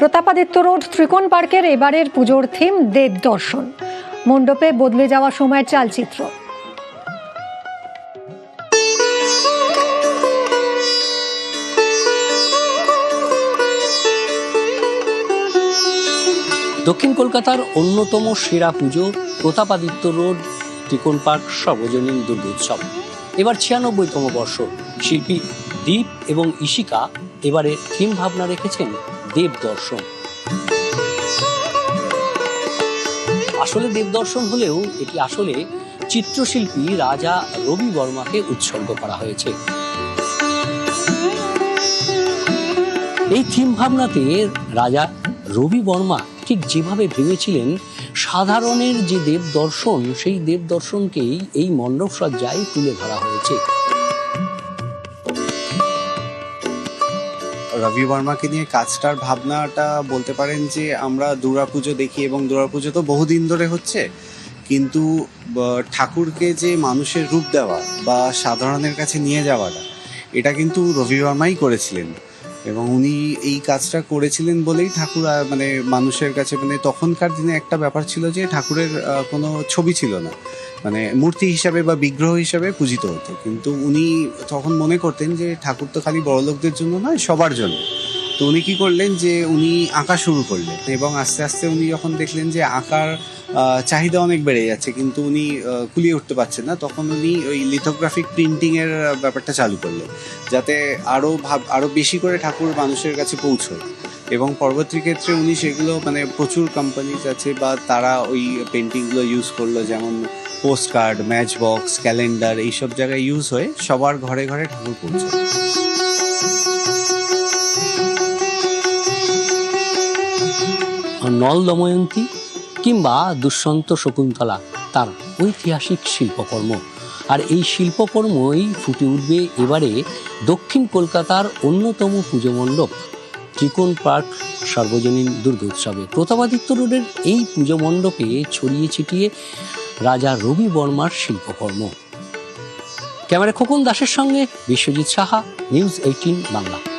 Pratapaditya road ত্রিকোণ পার্কের এবারের পুজোর থিম দেব দর্শন। মণ্ডপে বদলে যাওয়া সময়ের চালচিত্র। দক্ষিণ কলকাতার অন্যতম সেরা পুজো প্রতাপাদিত্য রোড ত্রিকোণ পার্ক সর্বজনীন দুর্গোৎসব। এবার ছিয়ানব্বইতম বর্ষ। শিল্পী দীপ এবং ইশিকা এবারে থিম ভাবনা রেখেছেন দেব দর্শন। আসলে দেব দর্শন হলেও এটি আসলে চিত্রশিল্পী রাজা রবি বর্মাকে উৎসর্গ করা হয়েছে। এই থিম ভাবনাতে রাজা রবি বর্মা ঠিক যেভাবে ভেবেছিলেন, সাধারণের যে দেব দর্শন, সেই দেব দর্শনকেই এই মণ্ডপ সজ্জায় তুলে ধরা হয়েছে। রবি বর্মাকে নিয়ে কাজটার ভাবনাটা বলতে পারেন যে আমরা দুর্গা পুজো দেখি এবং দুর্গা পুজো তো বহুদিন ধরে হচ্ছে, কিন্তু ঠাকুরকে যে মানুষের রূপ দেওয়া বা সাধারণের কাছে নিয়ে যাওয়াটা, এটা কিন্তু রবি বর্মাই করেছিলেন। এবং উনি এই কাজটা করেছিলেন বলেই ঠাকুর মানে মানুষের কাছে মানে তখনকার দিনে একটা ব্যাপার ছিল যে ঠাকুরের কোনো ছবি ছিল না। মানে মূর্তি হিসাবে বা বিগ্রহ হিসাবে পূজিত হতো। কিন্তু উনি তখন মনে করতেন যে ঠাকুর তো খালি বড়লোকদের জন্য নয়, সবার জন্য। তো উনি কি করলেন যে উনি আঁকা শুরু করলেন। এবং আস্তে আস্তে উনি যখন দেখলেন যে আঁকার চাহিদা অনেক বেড়ে যাচ্ছে কিন্তু উনি কুলিয়ে উঠতে পারছেন না তখন উনি ওই লিথোগ্রাফিক প্রিন্টিং এর আহ, ব্যাপারটা চালু করলেন। যাতে আরও ভাব আরও বেশি করে ঠাকুর মানুষের কাছে পৌঁছয়। এবং পরবর্তী ক্ষেত্রে উনি সেগুলো মানে প্রচুর কোম্পানিজ আছে বা তারা ওই পেন্টিংগুলো ইউজ করল যেমন post card match box calendar এইসব জায়গায় ইউজ হয়ে সবার ঘরে ঘরে ঠাকুর পৌঁছায়। নল দময়ন্তী কিংবা দুষ্যন্ত শকুন্তলা, তার ঐতিহাসিক শিল্পকর্ম। আর এই শিল্পকর্মই ফুটে উঠবে এবারে দক্ষিণ কলকাতার অন্যতম পুজো মণ্ডপ, ত্রিকোণ পার্ক সর্বজনীন দুর্গোৎসবে। প্রতাপাদিত্য রোডের এই পুজো মণ্ডপে ছড়িয়ে ছিটিয়ে রাজা রবি বর্মার শিল্পকর্ম। ক্যামেরা খোকন দাসের সঙ্গে বিশ্বজিৎ সাহা, নিউজ এইটিন বাংলা।